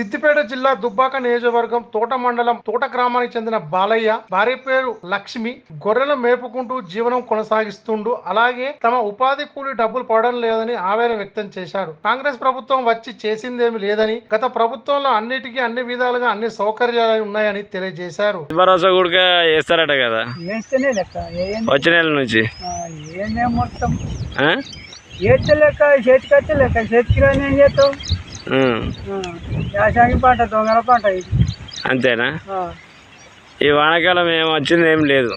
సిద్దిపేట జిల్లా దుబ్బాక నియోజకవర్గం తోట మండలం తోట గ్రామానికి చెందిన బాలయ్య భార్య పేరు లక్ష్మి గొర్రెలు మేపుకుంటూ జీవనం కొనసాగిస్తుండు. అలాగే తమ ఉపాధి కూలి డబ్బులు పడడం లేదని ఆవేదన వ్యక్తం చేశాడు కాంగ్రెస్ ప్రభుత్వం వచ్చి చేసిందేమి లేదని గత ప్రభుత్వంలో అన్నిటికీ అన్ని విధాలుగా అన్ని సౌకర్యాలు ఉన్నాయని తెలియజేశారు. వేస్తారట కదా? వేస్తేనే లెక్క. ఏంది వచ్చే నెల నుంచి. మొత్తం? చేతికి చేతికి రాని ఏం చేస్తావు? యాసంగి పంట దొంగల పంట ఇది అంతేనా ఈ వానాకాలం ఏం వచ్చింది ఏం లేదు.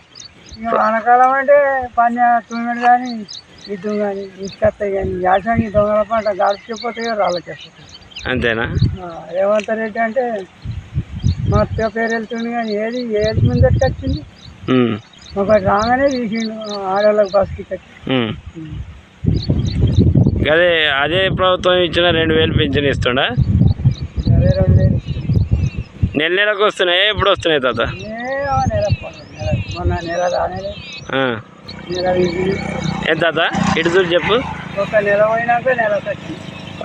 ఇక వానకాలం అంటే పన్య తుమ్మిడి కానీ ఇద్దు కానీ ఇసుకొస్తాయి కానీ యాసంగి దొంగల పంట గాడిపోతాయో రాళ్ళకెళ్ళిపోతాయి అంతేనా? రేవంత్ రెడ్డి అంటే మా అత్త పేరు వెళ్తుంది కానీ ఏది ఏది ముందరికి వచ్చింది. ఒకటి రాగానే తీసిండు ఆడవాళ్ళకి బస్ టికెట్ ఉం. అదే అదే ప్రభుత్వం ఇచ్చిన రెండు వేలు పెన్షన్ ఇస్తుండా? నెల నెలకు వస్తున్నాయి? ఎప్పుడు వస్తున్నాయి తాత? ఏం తాత? ఇటు చూసి చెప్పు.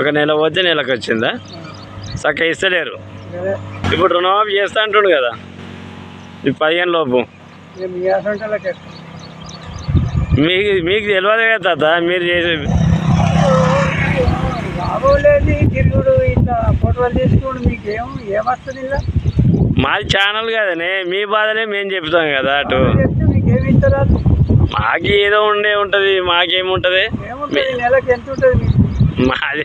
ఒక నెల పోతే నెలకు వచ్చిందా? చక్క ఇస్తలేరు. ఇప్పుడు రుణమాఫీ చేస్తా అంటుండు కదా. ఈ పదిహేను లోపు. మీకు మీకు తెలియదు కదా తాత మీరు చేసే బాగోలేదు తిరుగుడు ఇట్లా ఫోటోలు తీసుకుడు మీకు ఏం ఏమొస్తుంది ఇలా? మాది ఛానల్ కదనే మీ బాధలే మేము చెప్తాం కదా అటు. చెప్తే మీకు ఏమి ఇస్తారా మాకు ఏదో ఉండే ఉంటుంది మాకేముంటుంది? ఏముంటుంది? నెలకి ఎంత ఉంటుంది మీకు? మాది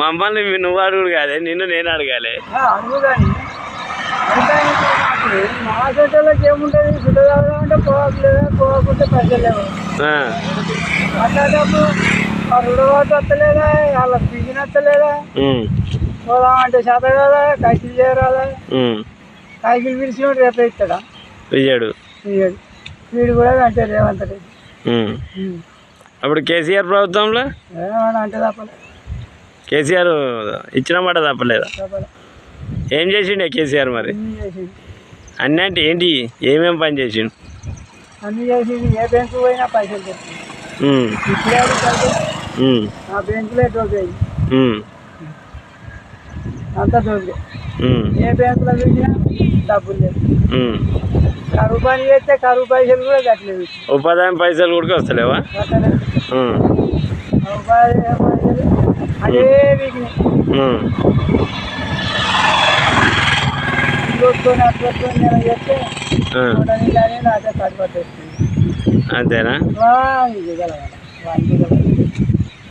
మమ్మల్ని నువ్వు అడుగుడు కాదే నిన్ను నేను అడగాలి. ఏముంటుంది? పోవట్లేదా? పోవకుంటే పైసలు లేవు? ఆ, అట్లాంటప్పుడు ఆ రుడవాటు వస్తలేదా? వాళ్ళ పిగిన వస్తలేదా ఉమ్, పోదామంటే చేత కదా కైకిలు చేయరాదా ఉమ్, కైకిలు పిలిచినోడు రేపే ఇస్తాడా? ఇయ్యాడు. ఇయ్యడు. వీడు కూడా అంటే రేవంత్ రెడ్డి. ఉమ్. అప్పుడు కేసీఆర్ ప్రభుత్వంలో? అంటే తప్పలే. కేసీఆర్ ఇచ్చిన మాట తప్పలేదా? తప్పలే. ఏం చేసిండే కేసీఆర్ మరి? అన్నీ అంటే ఏంటి? ఏమేం పని చేసిండు? అన్నీ చేసింది ఏ బ్యాంకు పోయినా పైసలు ఉమ్, ఆ బ్యాంకులే దొరికాయి ఉమ్, అంతా ఉమ్, ఏ బ్యాంకులో చూసినా డబ్బులు లేదు ఉమ్. కరువు పని చేస్తే కరువు పైసలు కూడా కట్టలేదు. ఉపాధి పైసలు కూడా వస్తలేవా? కరువు పైసలు అదే ఉమ్, కొట్టుకొని అటు కొట్టుకొని నేను చేస్తే ఆ, చూడని కానీ నాకే కట్టుబట్టేస్తుంది అంతేనా?